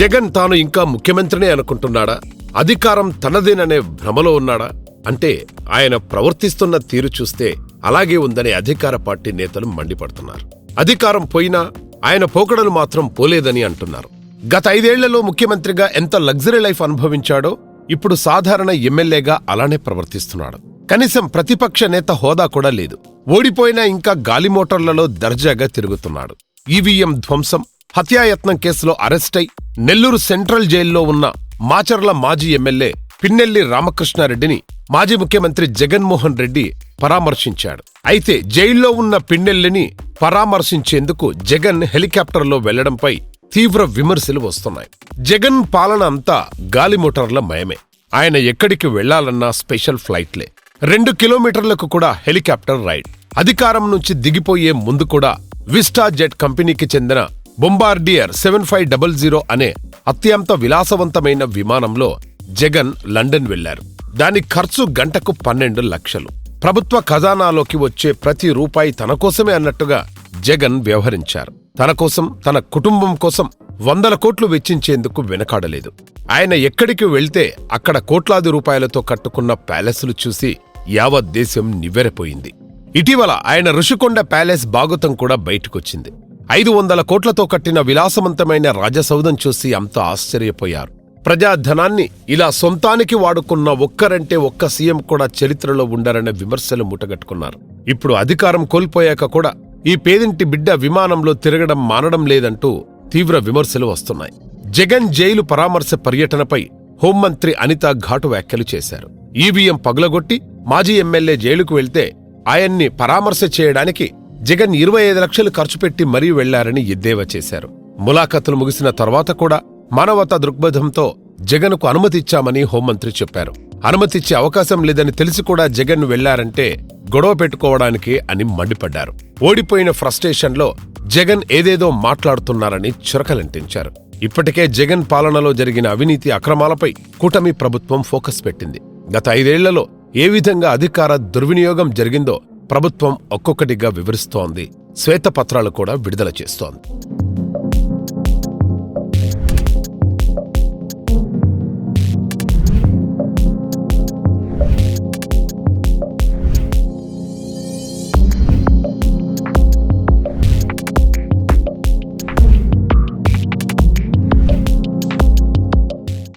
జగన్ తాను ఇంకా ముఖ్యమంత్రినే అనుకుంటున్నాడా? అధికారం తనదేననే భ్రమలో ఉన్నాడా? అంటే ఆయన ప్రవర్తిస్తున్న తీరు చూస్తే అలాగే ఉందని అధికార పార్టీ నేతలు మండిపడుతున్నారు. అధికారం పోయినా ఆయన పోకడలు మాత్రం పోలేదని అంటున్నారు. గత ఐదేళ్ళలో ముఖ్యమంత్రిగా ఎంత లగ్జరీ లైఫ్ అనుభవించాడో ఇప్పుడు సాధారణ ఎమ్మెల్యేగా అలానే ప్రవర్తిస్తున్నాడు. కనీసం ప్రతిపక్ష నేత హోదా కూడా లేదు. ఓడిపోయినా ఇంకా గాలి మోటార్లలో దర్జాగా తిరుగుతున్నాడు. ఈవీఎం ధ్వంసం హత్యాయత్నం కేసులో అరెస్టై నెల్లూరు సెంట్రల్ జైల్లో ఉన్న మాచర్ల మాజీ ఎమ్మెల్యే పిన్నెల్లి రామకృష్ణారెడ్డిని మాజీ ముఖ్యమంత్రి జగన్మోహన్ రెడ్డి పరామర్శించాడు. అయితే జైల్లో ఉన్న పిన్నెల్లిని పరామర్శించేందుకు జగన్ హెలికాప్టర్లో వెళ్ళడంపై తీవ్ర విమర్శలు వస్తున్నాయి. జగన్ పాలన అంతా గాలిమోటార్ల మయమే. ఆయన ఎక్కడికి వెళ్ళాలన్నా స్పెషల్ ఫ్లైట్లే. రెండు కిలోమీటర్లకు కూడా హెలికాప్టర్ రైడ్. అధికారం నుంచి దిగిపోయే ముందు కూడా విస్టా జెట్ కంపెనీకి చెందిన Bombardier seven five double zero అనే అత్యంత విలాసవంతమైన విమానంలో జగన్ లండన్ వెళ్ళారు దాని ఖర్చు గంటకు పన్నెండు లక్షలు. ప్రభుత్వ ఖజానాలోకి వచ్చే ప్రతి రూపాయి తన కోసమే అన్నట్టుగా జగన్ వ్యవహరించారు. తన కోసం తన కుటుంబం కోసం వందల కోట్లు వెచ్చించేందుకు వెనకాడలేదు. ఆయన ఎక్కడికి వెళ్తే అక్కడ కోట్లాది రూపాయలతో కట్టుకున్న ప్యాలెస్లు చూసి యావత్ దేశం నివ్వెరపోయింది. ఇటీవల ఆయన ఋషికొండ ప్యాలెస్ బాగుతం కూడా బయటకొచ్చింది. ఐదు వందల కోట్లతో కట్టిన విలాసవంతమైన రాజసౌధం చూసి అంతా ఆశ్చర్యపోయారు. ప్రజాధనాన్ని ఇలా సొంతానికి వాడుకున్న ఒక్కరంటే ఒక్క సీఎం కూడా చరిత్రలో ఉండరనే విమర్శలు మూటగట్టుకున్నారు. ఇప్పుడు అధికారం కోల్పోయాక కూడా ఈ పేదింటి బిడ్డ విమానంలో తిరగడం మానడం లేదంటూ తీవ్ర విమర్శలు వస్తున్నాయి. జగన్ జైలు పరామర్శ పర్యటనపై హోంమంత్రి అనిత ఘాటు వ్యాఖ్యలు చేశారు. ఈవీఎం పగులగొట్టి మాజీ ఎమ్మెల్యే జైలుకు వెళ్తే ఆయన్ని పరామర్శ చేయడానికి జగన్ ఇరవై ఐదు లక్షలు ఖర్చు పెట్టి మరీ వెళ్ళారని ఎద్దేవా చేశారు. ములాఖతులు ముగిసిన తర్వాత కూడా మానవతా దృక్పథంతో జగన్కు అనుమతిచ్చామని హోంమంత్రి చెప్పారు. అనుమతిచ్చే అవకాశం లేదని తెలిసి కూడా జగన్ వెళ్ళారంటే గొడవ పెట్టుకోవడానికి అని మండిపడ్డారు. ఓడిపోయిన ఫ్రస్ట్రేషన్లో జగన్ ఏదేదో మాట్లాడుతున్నారని చురకలంటించారు. ఇప్పటికే జగన్ పాలనలో జరిగిన అవినీతి అక్రమాలపై కూటమి ప్రభుత్వం ఫోకస్ పెట్టింది. గత ఐదేళ్ళలో ఏ విధంగా అధికార దుర్వినియోగం జరిగిందో ప్రభుత్వం ఒక్కొక్కటిగా వివరిస్తోంది. శ్వేతపత్రాలు కూడా విడుదల చేస్తోంది.